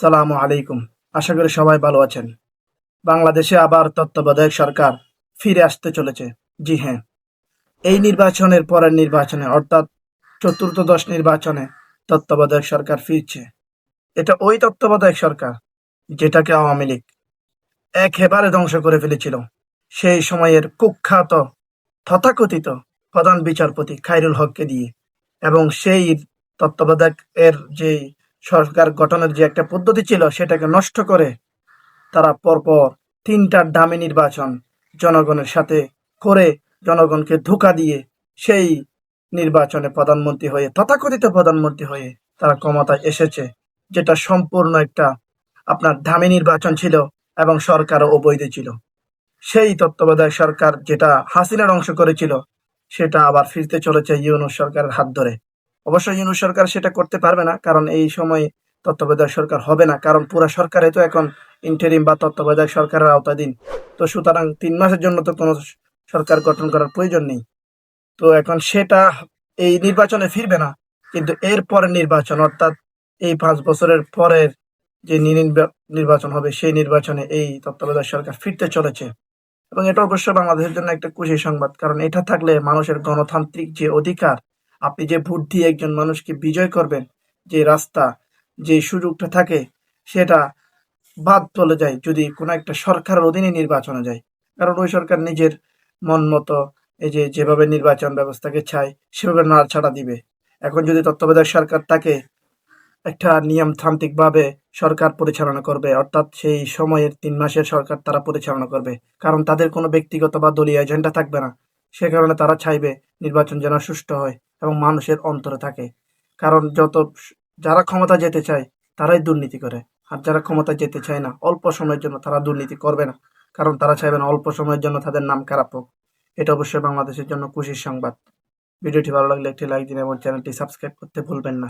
সালামু আলাইকুম। আশা করি সবাই ভালো আছেন। বাংলাদেশে আবার তত্ত্বাবধায়ক সরকার ফিরে আসতে চলেছে। জি হ্যাঁ। এই নির্বাচনের পরের নির্বাচনে, অর্থাৎ চতুর্থদশ নির্বাচনে তত্ত্বাবধায়ক সরকার ফিরছে। এটা ওই তত্ত্বাবধায়ক সরকার যেটাকে আওয়ামী লীগ একেবারে ধ্বংস করে ফেলেছিল। সেই সময়ের কুখ্যাত, তথাকথিত প্রধান বিচারপতি খাইরুল হককে দিয়ে। এবং সেই তত্ত্বাবধায়ক এর যে সরকার গঠনের যে একটা পদ্ধতি ছিল সেটাকে নষ্ট করে তারা পরপর তিনটা ডামি নির্বাচন জনগণের সাথে করে জনগণকে ধোকা দিয়ে সেই নির্বাচনে প্রধানমন্ত্রী হয়ে, তথাকথিত প্রধানমন্ত্রী হয়ে তারা ক্ষমতায় এসেছে, যেটা সম্পূর্ণ একটা আপনার দামি নির্বাচন ছিল এবং সরকারও অবৈধ ছিল। সেই তত্ত্বাবধায়ক সরকার যেটা হাসিনার অংশ করেছিল, সেটা আবার ফিরতে চলেছে ইউনুস সরকারের হাত ধরে। অবশ্য ইউনুস সরকার সেটা করতে পারবে না, কারণ এই সময় তত্ত্বাবধায়ক সরকার হবে না, কারণ পুরা সরকারে তো এখন ইন্টারিম বা তত্ত্বাবধায়ক সরকারের আওতাধীন। তো সুতরাং তিন মাসের জন্য তো কোনো সরকার গঠন করার প্রয়োজন নেই। তো এখন সেটা এই নির্বাচনে ফিরবে না, কিন্তু এর পরের নির্বাচন, অর্থাৎ এই পাঁচ বছরের পরের যে নির্বাচন হবে, সেই নির্বাচনে এই তত্ত্বাবধায়ক সরকার ফিরতে চলেছে। এবং এটা অবশ্য বাংলাদেশের জন্য একটা খুশির সংবাদ, কারণ এটা থাকলে মানুষের গণতান্ত্রিক যে অধিকার আপনি যে ভোট দিয়ে একজন মানুষকে বিজয় করবেন, যে রাস্তা, যে সুযোগটা থাকে, সেটা বাদ চলে যায় যদি কোনো একটা সরকারের অধীনে নির্বাচনে যায়। কারণ ওই সরকার নিজের মন মতো এই যে যেভাবে নির্বাচন ব্যবস্থাকে চায়, সেভাবে নাড়াছাড়া দিবে। এখন যদি তত্ত্বাবধায়ক সরকার তাকে একটা নিয়মতান্ত্রিক ভাবে সরকার পরিচালনা করবে, অর্থাৎ সেই সময়ের তিন মাসের সরকার তারা পরিচালনা করবে, কারণ তাদের কোনো ব্যক্তিগত বা দলীয় এজেন্ডা থাকবে না, সে কারণে তারা চাইবে নির্বাচন যেন সুষ্ঠু হয়। এবং মানুষের অন্তরে থাকে। কারণ যত যারা ক্ষমতা যেতে চায়, তারাই দুর্নীতি করে। আর যারা ক্ষমতা যেতে চায় না, অল্প সময়ের জন্য তারা দুর্নীতি করবে না। কারণ তারা চাইবে না অল্প সময়ের জন্য তাদের নাম খারাপ হোক। এটা অবশ্যই বাংলাদেশের জন্য খুশির সংবাদ। ভিডিওটি ভালো লাগলে একটি লাইক দিন এবং চ্যানেলটি সাবস্ক্রাইব করতে ভুলবেন না।